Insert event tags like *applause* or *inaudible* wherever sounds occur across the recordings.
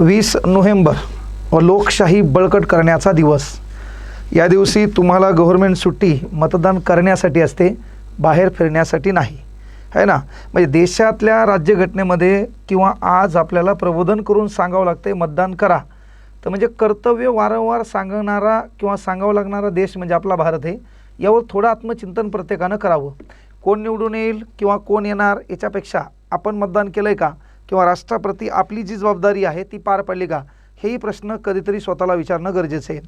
वीस नोव्हेंबर व लोकशाही बळकट करण्याचा दिवस. या दिवशी तुम्हाला गव्हर्मेंट सुट्टी मतदान करण्यासाठी असते बाहेर फिरण्यासाठी नाही. है ना? म्हणजे देशातल्या राज्यघटनेमध्ये किंवा आज आपल्याला प्रबोधन करून सांगावं लागतं आहे मतदान करा. तर म्हणजे कर्तव्य वारंवार सांगणारा किंवा सांगावं लागणारा देश म्हणजे आपला भारत आहे. यावर थोडं आत्मचिंतन प्रत्येकानं करावं. कोण निवडून येईल किंवा कोण येणार याच्यापेक्षा आपण मतदान केलं आहे का? किंवा राष्ट्राप्रती आपली जी जबाबदारी आहे ती पार पडली का? हेही प्रश्न कधीतरी स्वतःला विचारणं गरजेचं आहे.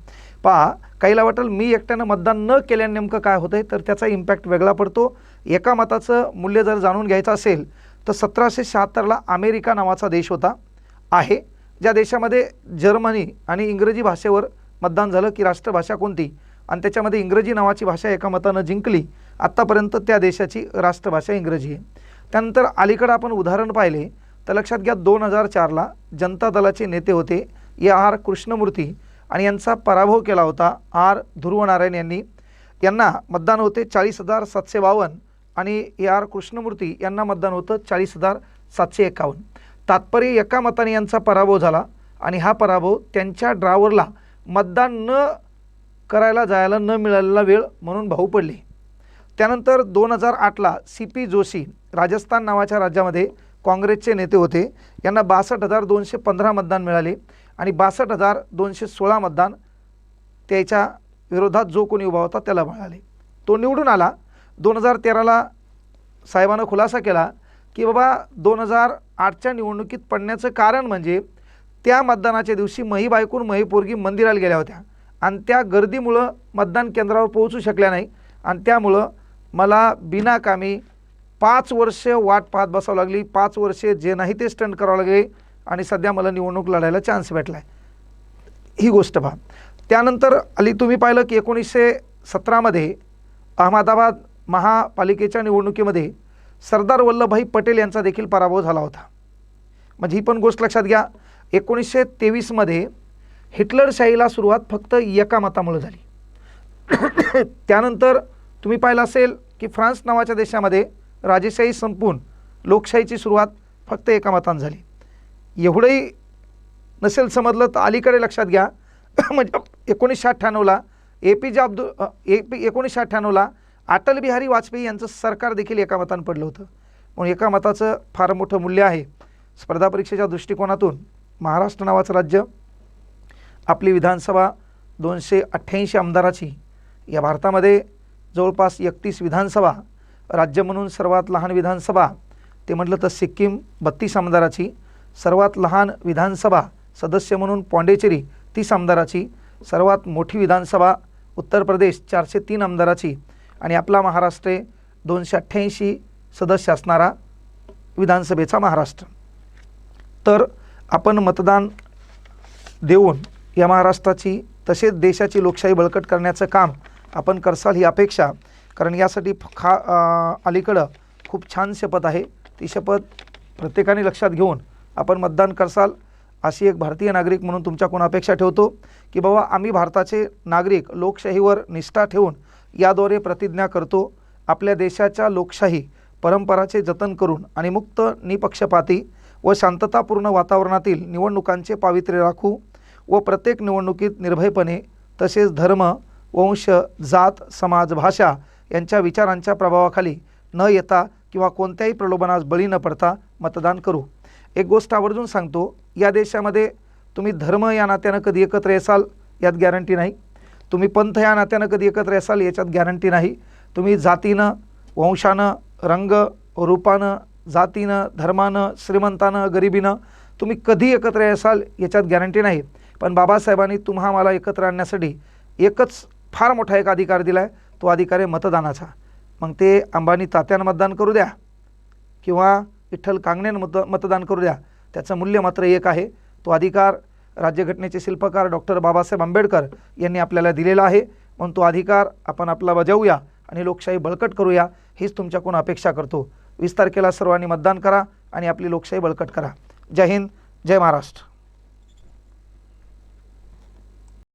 पहा काहीला वाटेल मी एकट्यानं मतदान न केल्याने नेमकं काय होतं आहे तर त्याचा इम्पॅक्ट वेगळा पडतो. एका मताचं मूल्य जर जाणून घ्यायचं असेल तर सतराशे शहात्तरला अमेरिका नावाचा देश होता. आहे ज्या देशामध्ये जर्मनी आणि इंग्रजी भाषेवर मतदान झालं की राष्ट्रभाषा कोणती? आणि त्याच्यामध्ये इंग्रजी नावाची भाषा एका मतानं जिंकली आत्तापर्यंत त्या देशाची राष्ट्रभाषा इंग्रजी आहे. त्यानंतर अलीकडं आपण उदाहरण पाहिले तर लक्षात घ्या दोन हजार चारला जनता दलाचे नेते होते ए आर कृष्णमूर्ती आणि यांचा पराभव केला होता आर ध्रुवनारायण यांनी. यांना मतदान होते चाळीस हजार सातशे बावन्न आणि ए आर कृष्णमूर्ती यांना मतदान होतं चाळीस हजार सातशे एकावन्न. तात्पर्य एका मताने यांचा पराभव झाला आणि हा पराभव त्यांच्या ड्रायव्हरला मतदान न करायला जायला न मिळालेला वेळ म्हणून भाऊ पडले. त्यानंतर दोन हजार आठला सी पी जोशी राजस्थान नावाच्या राज्यामध्ये काँग्रेसचे नेते होते. यांना बासष्ट हजार दोनशे पंधरा मतदान मिळाले आणि बासष्ट हजार दोनशे सोळा मतदान त्याच्या विरोधात जो कोणी उभा होता त्याला मिळाले. तो निवडून आला. दोन हजार तेराला साहेबानं खुलासा केला की बाबा दोन हजार आठच्या निवडणुकीत पडण्याचं कारण म्हणजे त्या मतदानाच्या दिवशी मही बायकून महीपोरगी मंदिराला गेल्या होत्या. आणि त्या गर्दीमुळं मतदान केंद्रावर पोहोचू शकल्या नाही. आणि त्यामुळं मला बिनाकामी पाच वर्ष वाट पाहत बसावं लागली. पाच वर्षे जे नाही ते स्टंट करावं लागले. आणि सध्या मला निवडणूक लढायला चान्स भेटला आहे ही गोष्ट पहा. त्यानंतर अली तुम्ही पाहिलं की एकोणीसशे सतरामध्ये अहमदाबाद महापालिकेच्या निवडणुकीमध्ये सरदार वल्लभभाई पटेल यांचा देखील पराभव झाला होता. म्हणजे ही पण गोष्ट लक्षात घ्या. एकोणीसशे तेवीसमध्ये हिटलरशाहीला सुरुवात फक्त एका मतामुळे झाली. *coughs* त्यानंतर तुम्ही पाहिलं असेल की फ्रान्स नावाच्या देशामध्ये राजेशाही संपून लोकशाहीची सुरुवात फक्त एका मतानं झाली. एवढंही नसेल समजलं तर अलीकडे लक्षात घ्या. *clears throat* म्हणजे एकोणीसशे अठ्ठ्याण्णवला ए पी जे अब्दुल ए पी एकोणीसशे अठ्ठ्याण्णवला अटल बिहारी वाजपेयी यांचं सरकार देखील एका मतानं पडलं होतं. म्हणून एका मताचं फार मोठं मूल्य आहे. स्पर्धा परीक्षेच्या दृष्टिकोनातून महाराष्ट्र नावाचं राज्य आपली विधानसभा दोनशे अठ्ठ्याऐंशी आमदाराची या भारतामध्ये जवळपास एकतीस विधानसभा राज्य म्हणून सर्वात लहान विधानसभा ते म्हटलं तर सिक्कीम बत्तीस आमदाराची सर्वात लहान विधानसभा सदस्य म्हणून पॉंडेचेरी तीस आमदाराची सर्वात मोठी विधानसभा उत्तर प्रदेश चारशे तीन आमदाराची आणि आपला महाराष्ट्र दोनशे अठ्ठ्याऐंशी सदस्य असणारा विधानसभेचा महाराष्ट्र. तर आपण मतदान देऊन या महाराष्ट्राची तसेच देशाची लोकशाही बळकट करण्याचं काम आपण करसाल ही अपेक्षा कारण यासाठी खा अलीकडं खूप छान शपथ आहे. ती शपथ प्रत्येकाने लक्षात घेऊन आपण मतदान करसाल अशी एक भारतीय नागरिक म्हणून तुमच्याकडून अपेक्षा ठेवतो की बाबा आम्ही भारताचे नागरिक लोकशाहीवर निष्ठा ठेवून याद्वारे प्रतिज्ञा करतो आपल्या देशाच्या लोकशाही परंपराचे जतन करून आणि मुक्त निपक्षपाती व शांततापूर्ण वातावरणातील निवडणुकांचे पावित्र्य राखू व प्रत्येक निवडणुकीत निर्भयपणे तसेच धर्म वंश जात समाज भाषा यांच्या विचारांच्या प्रभावाखाली न येता किंवा कोणत्याही प्रलोभनास बळी न पडता मतदान करू. एक गोष्ट आवर्जून सांगतो या देशामध्ये तुम्ही धर्म या नात्यानं कधी एकत्र येसाल यात गॅरंटी नाही. तुम्ही पंथ या नात्यानं कधी एकत्र येसाल याच्यात गॅरंटी नाही. तुम्ही जातीनं वंशानं रंग रूपानं जातीनं धर्मानं श्रीमंतानं गरिबीनं तुम्ही कधी एकत्र येसाल याच्यात गॅरंटी नाही. पण बाबासाहेबांनी तुम्हा मला एकत्र आणण्यासाठी एकच फार मोठा एक अधिकार दिला आहे तो अधिकार आहे मतदानाचा. मग ते अंबानी तात्यानं मतदान करू द्या. किंवा विठ्ठल कांगण्यानं मत मतदान करू द्या. त्याचं मूल्य मात्र एक आहे. तो अधिकार राज्यघटनेचे शिल्पकार डॉक्टर बाबासाहेब आंबेडकर यांनी आपल्याला दिलेला आहे. म्हणून तो अधिकार आपण आपला बजावूया आणि लोकशाही बळकट करूया हीच तुमच्याकडून अपेक्षा करतो. वीस तारखेला सर्वांनी मतदान करा आणि आपली लोकशाही बळकट करा. जय हिंद जय महाराष्ट्र.